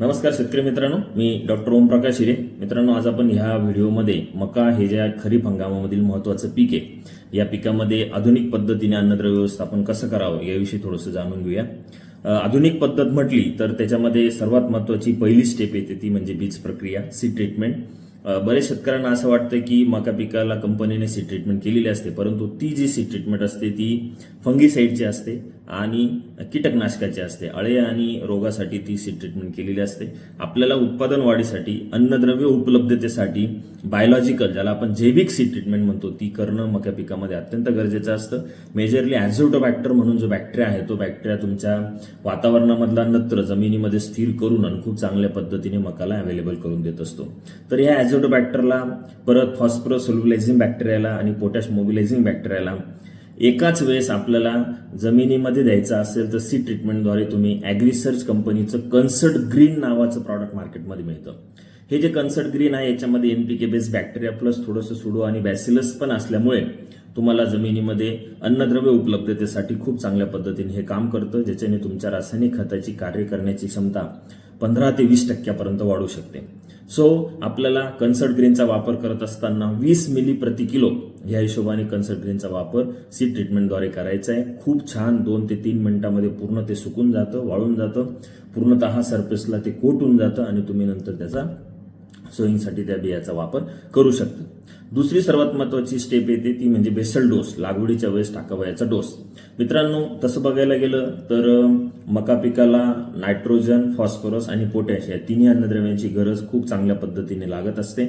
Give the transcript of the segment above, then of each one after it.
नमस्कार शेतकरी मित्रांनो मी डॉक्टर ओमप्रकाश हिरे. मित्रांनो आज आपण ह्या व्हिडिओमध्ये मका हे ज्या खरीप हंगामामधील महत्वाचं पीक आहे. या पिकामध्ये आधुनिक पद्धतीने अन्नद्रव्य व्यवस्थापन कसं करावं याविषयी थोडंसं जाणून घेऊया. आधुनिक पद्धत म्हटली तर त्याच्यामध्ये सर्वात महत्वाची पहिली स्टेप येते ती म्हणजे बीज प्रक्रिया सी ट्रीटमेंट बरेच शेतकऱ्यांना असं वाटतं की मका पिकाला कंपनीने सी ट्रीटमेंट केलेली असते परंतु ती जी सी ट्रीटमेंट असते ती फंगीसाईडची असते आणि कीटकनाशकाची असते. अळे आणि रोगासाठी ती सी ट्रीटमेंट केलेली असते. आपल्याला उत्पादन वाढीसाठी अन्नद्रव्य उपलब्धतेसाठी बायोलॉजिकल ज्याला आपण जैविक सी ट्रीटमेंट म्हणतो ती करणं मका पिकामध्ये अत्यंत गरजेचं असतं. मेजरली ॲझोटोबॅक्टर म्हणून जो बॅक्टेरिया आहे तो बॅक्टेरिया तुमच्या वातावरणामधला नत्र जमिनीमध्ये स्थिर करून आणि खूप चांगल्या पद्धतीने मकाला अवेलेबल करून देत असतो. तर या ॲझोटोबॅक्टरला परत फॉस्फरस सोल्युलायझिंग बॅक्टेरियाला आणि पोटॅश मोबिलायझिंग बॅक्टेरियाला एकाच वेळेस आपल्याला जमिनीमध्ये द्यायचा असेल तर सी ट्रीटमेंटद्वारे तुम्ही ॲग्रिसर्च कंपनीचं कन्सर्ट ग्रीन नावाचं प्रॉडक्ट मार्केटमध्ये मिळतं. हे जे कन्सर्ट ग्रीन आहे याच्यामध्ये N P K base bacteria plus थोडंसं सुडो आणि बॅसिलस पण असल्यामुळे तुम्हाला जमिनीमध्ये अन्नद्रव्य उपलब्धतेसाठी खूप चांगल्या पद्धतीने हे काम करतं ज्याच्याने तुमच्या रासायनिक खताची कार्य करण्याची क्षमता पंधरा ते वीस टक्क्यापर्यंत वाढू शकते. सो आपल्याला कन्सर्ट ग्रीनचा वापर करत असताना वीस मिली प्रति किलो या हिशोबाने कन्सर्ट ग्रीनचा वापर सी ट्रीटमेंटद्वारे करायचा आहे. खूप छान दोन ते तीन मिनिटांमध्ये पूर्ण ते सुकून जातं वाळून जातं. पूर्णतः सर्फेसला ते कोट होऊन जातं आणि तुम्ही नंतर त्याचा सोईंगसाठी त्या बियाचा वापर करू शकता. दुसरी सर्वात महत्वाची स्टेप येते ती म्हणजे बेसल डोस लागवडीच्या वेळेस टाकावयाचा डोस मित्रांनो तसं बघायला गेलं तर मका पिकाला नायट्रोजन फॉस्फरस आणि पोटॅश या तिन्ही अन्नद्रव्यांची गरज खूप चांगल्या पद्धतीने लागत असते.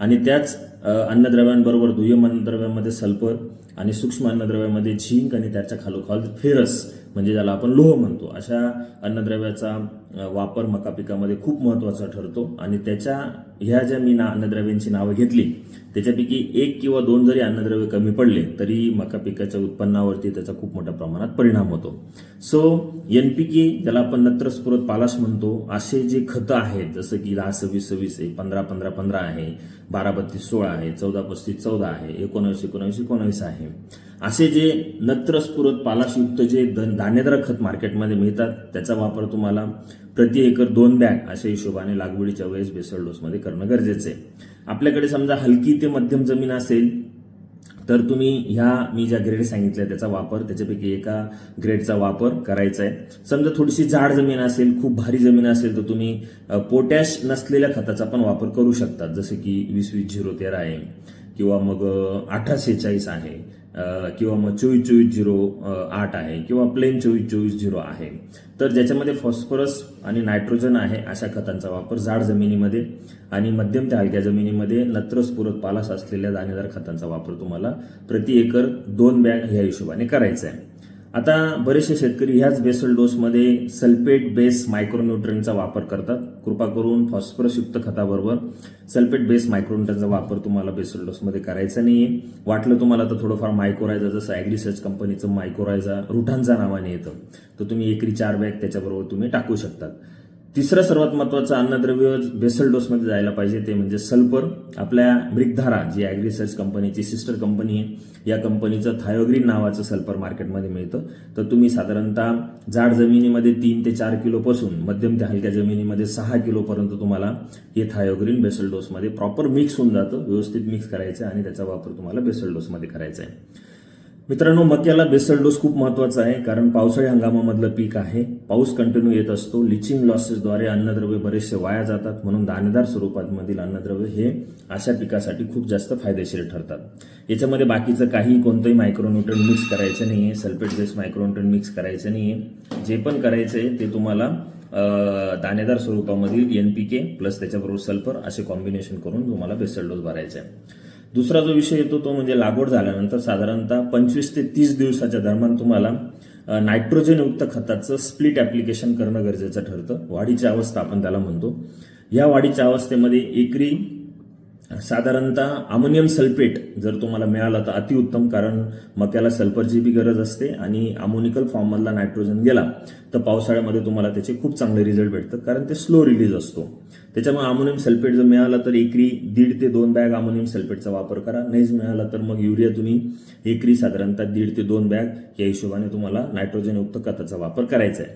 आणि त्याच अन्नद्रव्यांबरोबर दुय्यम अन्नद्रव्यामध्ये सल्फर आणि सूक्ष्म अन्नद्रव्यामध्ये झिंक आणि त्याच्या खालोखाल फेरस म्हणजे ज्याला आपण लोह म्हणतो अशा अन्नद्रव्याचा वापर मका पिकामध्ये खूप महत्त्वाचा ठरतो. आणि त्याच्या ह्या ज्या मी ना अन्नद्रव्यांची नावं घेतली त्याच्यापैकी एक किंवा दोन जरी अन्नद्रव्य कमी पडले तरी मका पिकाच्या उत्पन्नावरती त्याचा खूप मोठ्या प्रमाणात परिणाम होतो. सो एन पी के ज्याला आपण नत्रस्फुरत पालाश म्हणतो असे जे खतं आहेत जसं की दहा सव्वीस सव्वीस आहे पंधरा पंधरा पंधरा आहे बारा बत्तीस सोळा आहे चौदा पस्तीस चौदा आहे एकोणावीस एकोणावीस एकोणावीस आहे. असे जे नत्रस्फुरत पालाशयुक्त जे द- धान्यद्र खत मार्केटमध्ये मिळतात त्याचा वापर तुम्हाला प्रति एकर दोन बॅग अशा हिशोबाने लागवडीच्या वेळेस बेसल डोसमध्ये करणं गरजेचं आहे. आपल्याकडे समजा हलकी ते मध्यम जमीन असेल तर तुम्ही ह्या मी ज्या ग्रेड सांगितल्या त्याचा वापर त्याच्यापैकी एका ग्रेडचा वापर करायचा आहे. समजा थोडीशी जाड जमीन असेल खूप भारी जमीन असेल तर तुम्ही पोटॅश नसलेल्या खताचा पण वापर करू शकतात जसं की वीस वीस झिरो तेरा आहे किंवा मग अठराशेचाळीस आहे किंवा मग चोवीस चोवीस झिरो आठ आहे किंवा प्लेन चोवीस चोवीस झिरो आहे. तर ज्याच्यामध्ये फॉस्फरस आणि नायट्रोजन आहे अशा खतांचा वापर जाड जमिनीमध्ये आणि मध्यम ते हलक्या जमिनीमध्ये नत्रस्फुरत पालास असलेल्या दाणेदार खतांचा वापर तुम्हाला प्रति एकर दोन बॅग ह्या हिशोबाने करायचा आहे. आता बरेचसे शेतकरी ह्याच बेसल डोसमध्ये सल्फेट बेस मायक्रोन्युट्रनचा वापर करतात. कृपा करून फॉस्फरसयुक्त खताबरोबर सल्फेट बेस मायक्रोन्युट्रनचा वापर तुम्हाला बेसल डोसमध्ये करायचा नाहीये. वाटलं तुम्हाला तर थोडंफार मायक्रोरायझा जसं ॲग्रिसर्च कंपनीचं मायक्रोरायझा रुठांचा नावाने येतं. तर तुम्ही एकरी चार बॅग त्याच्याबरोबर तुम्ही टाकू शकतात. तिसरं सर्वात महत्त्वाचं अन्नद्रव्य बेसल डोसमध्ये जायला पाहिजे ते म्हणजे सल्फर. आपल्या मृगधारा जी ॲग्रिसर्च कंपनीची सिस्टर कंपनी आहे या कंपनीचं थायोग्रीन नावाचं सल्फर मार्केटमध्ये मिळतं. तर तुम्ही साधारणतः जाड जमिनीमध्ये तीन ते चार किलोपासून मध्यम ते हलक्या जमिनीमध्ये सहा किलोपर्यंत तुम्हाला हे थायोग्रीन बेसल डोसमध्ये प्रॉपर मिक्स होऊन जातं व्यवस्थित मिक्स करायचं आहे आणि त्याचा वापर तुम्हाला बेसल डोसमध्ये करायचा आहे. मित्रांनो मक्याला बेसल डोस खूप महत्त्वाचा आहे कारण पावसाळी हंगामामधलं पीक आहे. पाऊस कंटिन्यू येत असतो. लिचिंग लॉसेसद्वारे अन्नद्रव्य बरेचसे वाया जातात. म्हणून दाणेदार स्वरूपातमधील अन्नद्रव्य हे अशा पिकासाठी खूप जास्त फायदेशीर ठरतात. याच्यामध्ये बाकीचं काही कोणतंही मायक्रोन्युट्रन मिक्स करायचं नाही आहे सल्फेट बेस मायक्रोन्युट्रन मिक्स करायचं नाही आहे जे पण करायचं आहे ते तुम्हाला दाणेदार स्वरूपामधील एन पी के प्लस त्याच्याबरोबर सल्फर असे कॉम्बिनेशन करून तुम्हाला बेसल डोस भरायचा आहे. दुसरा जो विषय येतो तो म्हणजे लागवड झाल्यानंतर साधारणतः पंचवीस ते तीस दिवसाच्या दरम्यान तुम्हाला नायट्रोजनयुक्त खताचं स्प्लिट ॲप्लिकेशन करणं गरजेचं ठरतं. वाढीची अवस्था आपण त्याला म्हणतो. या वाढीच्या अवस्थेमध्ये एकरी साधारणतः अमोनियम सल्फेट जर तुम्हाला मिळालं तर अतिउत्तम कारण मक्याला सल्फरची बी गरज असते आणि अमोनिकल फॉर्ममधला नायट्रोजन गेला तर पावसाळ्यामध्ये तुम्हाला त्याचे खूप चांगले रिझल्ट भेटतात कारण ते स्लो रिलीज असतो. त्याच्यामुळे अमोनियम सल्फेट जर मिळालं तर एकरी दीड ते दोन बॅग अमोनियम सल्फेटचा वापर करा. नाहीच मिळाला तर मग युरिया तुम्ही एकरी साधारणतः दीड ते दोन बॅग या हिशोबाने तुम्हाला नायट्रोजनयुक्त खताचा वापर करायचा आहे.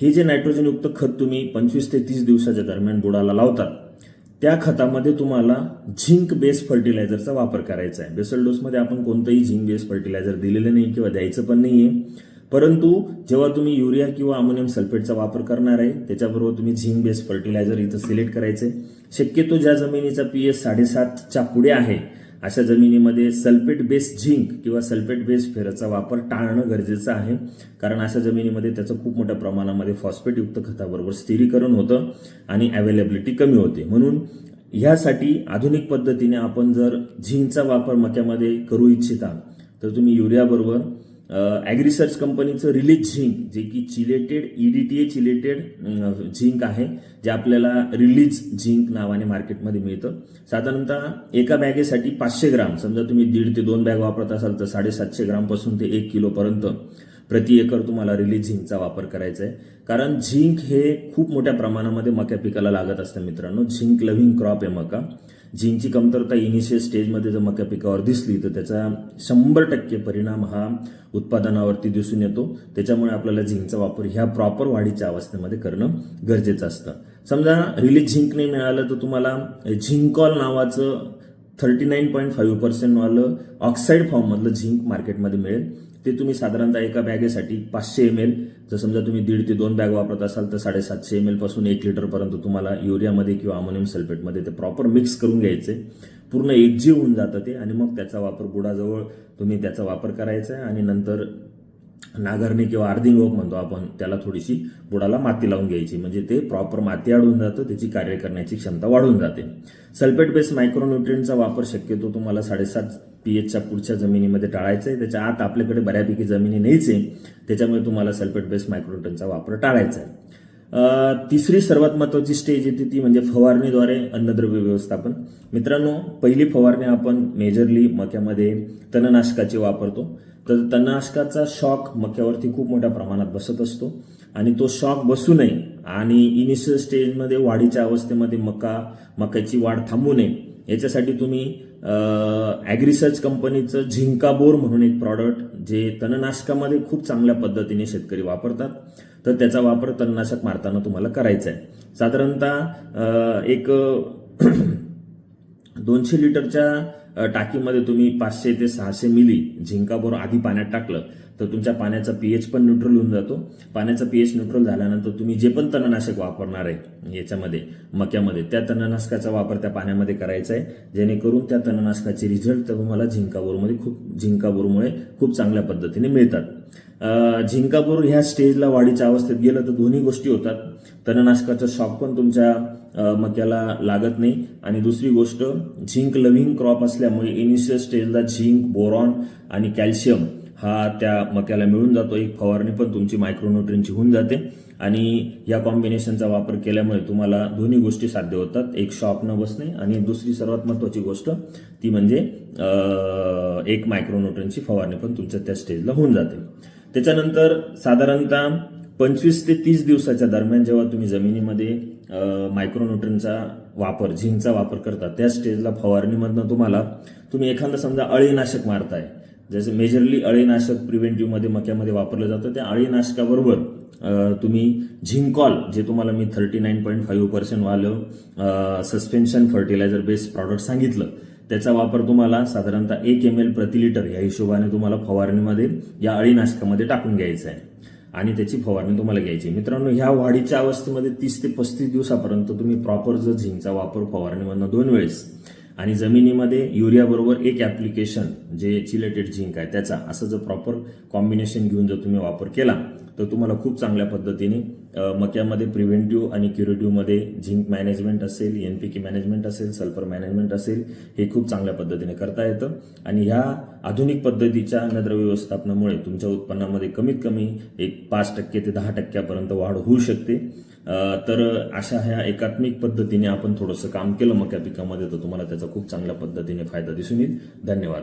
हे जे नायट्रोजनयुक्त खत तुम्ही पंचवीस ते तीस दिवसाच्या दरम्यान बुडाला लावतात त्या खतामध्ये तुम्हाला झिंक बेस फर्टिलायझरचा वापर करायचा आहे. बेसल डोसमध्ये आपण कोणतंही झिंक बेस फर्टिलायझर दिलेलं नाही किंवा द्यायचं पण नाही आहे परंतु जेव्हा तुम्ही युरिया किंवा अमोनियम सल्फेटचा वापर करणार आहे त्याच्याबरोबर तुम्ही झिंक बेस फर्टिलायझर इथं सिलेक्ट करायचे शक्यतो ज्या जमिनीचा पी एस साडेसातच्या पुढे आहे अशा जमिनीमध्ये सल्फेट बेस्ड झिंक किंवा सल्फेट बेस फेरचा वापर टाळणं गरजेचं आहे. कारण अशा जमिनीमध्ये त्याचं खूप मोठ्या प्रमाणामध्ये फॉस्फेटयुक्त खताबरोबर स्थिरीकरण होतं आणि अवेलेबिलिटी कमी होते. म्हणून ह्यासाठी आधुनिक पद्धतीने आपण जर झिंकचा वापर मक्यामध्ये करू इच्छिता तर तुम्ही युरियाबरोबर ॲग्रिसर्च कंपनीचं रिलीज झिंक जे की चिलेटेड ईडीटीए चिलेटेड झिंक आहे जे आपल्याला रिलीज झिंक नावाने मार्केटमध्ये मिळतं. साधारणतः एका बॅगेसाठी पाचशे ग्राम समजा तुम्ही दीड ते दोन बॅग वापरत असाल तर साडेसातशे ग्रामपासून ते एक किलोपर्यंत. प्रति एकर तुम्हाला रिलीज झिंकचा वापर करायचा आहे कारण झिंक हे खूप मोठ्या प्रमाणामध्ये मक्या पिकाला लागत असतं मित्रांनो. झिंक लव्हिंग क्रॉप आहे मका. झिंकची कमतरता इनिशियल स्टेजमध्ये जर मक्या पिकावर दिसली तर त्याचा शंभर टक्के परिणाम हा उत्पादनावरती दिसून येतो. त्याच्यामुळे आपल्याला झिंकचा वापर ह्या प्रॉपर वाढीच्या अवस्थेमध्ये करणं गरजेचं असतं. समजा रिलीज झिंक नाही मिळालं तर तुम्हाला झिंकॉल नावाचं थर्टी नाईन पॉईंट फाईव्ह पर्सेंटवालं ऑक्साईड फॉर्ममधलं झिंक मार्केटमध्ये मिळेल. ते तुम्ही साधारणतः एका बॅगेसाठी पाचशे एम एल जर समजा तुम्ही दीड ते दोन बॅग वापरत असाल तर साडेसातशे एम एलपासून एक लिटरपर्यंत तुम्हाला युरियामध्ये किंवा अमोनियम सल्फेटमध्ये ते प्रॉपर मिक्स करून घ्यायचे. पूर्ण एकजीव होऊन जातं ते आणि मग त्याचा वापर बुडाजवळ तुम्ही त्याचा वापर करायचा आहे आणि नंतर नागरणी किंवा अर्धिंग रोप म्हणतो आपण त्याला थोडीशी बुडाला माती लावून घ्यायची. म्हणजे ते प्रॉपर माती अडून जातं त्याची कार्य करण्याची क्षमता वाढून जाते. सल्फेट बेस मायक्रोन्युट्रियनचा वापर शक्यतो तुम्हाला साडेसात पी एचच्या पुढच्या जमिनीमध्ये टाळायचा आहे. त्याच्या आत आपल्याकडे बऱ्यापैकी जमिनी नाहीच आहे. त्याच्यामुळे तुम्हाला सल्फेट बेस मायक्रोन्युट्रियनचा वापर टाळायचा आहे. तिसरी सर्वात महत्वाची स्टेज येते ती म्हणजे फवारणीद्वारे अन्नद्रव्य व्यवस्थापन. मित्रांनो पहिली फवारणी आपण मेजरली मक्यामध्ये तणनाशकाची वापरतो. तर तणनाशकाचा शॉक मक्यावरती खूप मोठ्या प्रमाणात बसत असतो. आणि तो शॉक बसू नये आणि इनिशियल स्टेजमध्ये वाढीच्या अवस्थेमध्ये मका मक्याची वाढ थांबू नये. याच्यासाठी तुम्ही ॲग्रिसर्च कंपनीचं झिंकाबोर म्हणून एक प्रॉडक्ट जे तणनाशकामध्ये खूप चांगल्या पद्धतीने शेतकरी वापरतात तर त्याचा वापर तणनाशक मारताना तुम्हाला करायचा आहे साधारणतः एक दोनशे लिटरच्या टाकीमध्ये तुम्ही पाचशे ते सहाशे मिली झिंकाबोर आधी पाण्यात टाकलं तर तुमच्या पाण्याचा पीएच पण न्यूट्रल होऊन जातो. पाण्याचा पीएच न्यूट्रल झाल्यानंतर तुम्ही जे पण तणनाशक वापरणार आहे याच्यामध्ये मक्यामध्ये त्या तणनाशकाचा वापर त्या पाण्यामध्ये करायचा आहे. जेणेकरून त्या तणनाशकाचे रिझल्ट तुम्हाला झिंकाबोरमध्ये खूप झिंकाबोरमुळे खूप चांगल्या पद्धतीने मिळतात. झिंकाबोर ह्या स्टेजला वाढीच्या अवस्थेत गेलं तर दोन्ही गोष्टी होतात. तणनाशकाचा शॉक पण तुमच्या मक्याला लागत नाही. आणि दुसरी गोष्ट झिंक लव्हिंग क्रॉप असल्यामुळे इनिशियल स्टेजला झिंक बोरॉन आणि कॅल्शियम हा त्या मक्याला मिळून जातो. एक फवारणी पण तुमची मायक्रोन्युट्रिनची होऊन जाते. आणि या कॉम्बिनेशनचा वापर केल्यामुळे तुम्हाला दोन्ही गोष्टी साध्य होतात. एक शॉक न बसणे आणि दुसरी सर्वात महत्त्वाची गोष्ट ती म्हणजे एक मायक्रोन्युट्रिनची फवारणी पण तुमच्या त्या स्टेजला होऊन जाते. त्याच्यानंतर साधारणतः पंचवीस ते तीस दिवसाच्या दरम्यान जेव्हा तुम्ही जमिनीमध्ये मायक्रोन्युट्रनचा वापर झिंकचा वापर करता त्या स्टेजला फवारणीमधनं तुम्हाला तुम्ही एखादं समजा अळीनाशक मारताय जसं मेजरली अळीनाशक प्रिव्हेंटिव्हमध्ये मक्यामध्ये वापरलं जातं त्या अळीनाशकाबरोबर तुम्ही झिंकॉल जे तुम्हाला मी थर्टी नाईन पॉईंट फाईव्ह पर्सेंटवालं सस्पेन्शन फर्टिलायझर बेस्ड प्रॉडक्ट सांगितलं त्याचा वापर तुम्हाला साधारणतः एक एम एल प्रति लिटर या हिशोबाने तुम्हाला फवारणीमध्ये या अळीनाशकामध्ये टाकून घ्यायचं आहे. आणि त्याची फवारणी तुम्हाला घ्यायची मित्रांनो ह्या वाढीच्या अवस्थेमध्ये तीस ते पस्तीस दिवसापर्यंत तुम्ही प्रॉपर जर झिंकचा वापर फवारणीमधनं दोन वेळेस आणि जमिनीमध्ये युरियाबरोबर एक ॲप्लिकेशन जे चिलेटेड झिंक आहे त्याचा असं जर प्रॉपर कॉम्बिनेशन घेऊन जर तुम्ही वापर केला तर तुम्हाला खूप चांगल्या पद्धतीने मक्यामध्ये प्रिव्हेंटिव्ह आणि क्युरेटिव्हमध्ये झिंक मॅनेजमेंट असेल एन पी के मॅनेजमेंट असेल सल्फर मॅनेजमेंट असेल हे खूप चांगल्या पद्धतीने करता येतं. आणि ह्या आधुनिक पद्धतीच्या अन्नद्रव्य व्यवस्थापनामुळे तुमच्या उत्पन्नामध्ये कमीत कमी एक पाच टक्के ते दहा टक्क्यापर्यंत वाढ होऊ शकते. तर अशा ह्या एकात्मिक पद्धतीने आपण थोडंसं काम केलं मक्या पिकामध्ये तर तुम्हाला त्याचा खूप चांगल्या पद्धतीने फायदा दिसून येईल. धन्यवाद.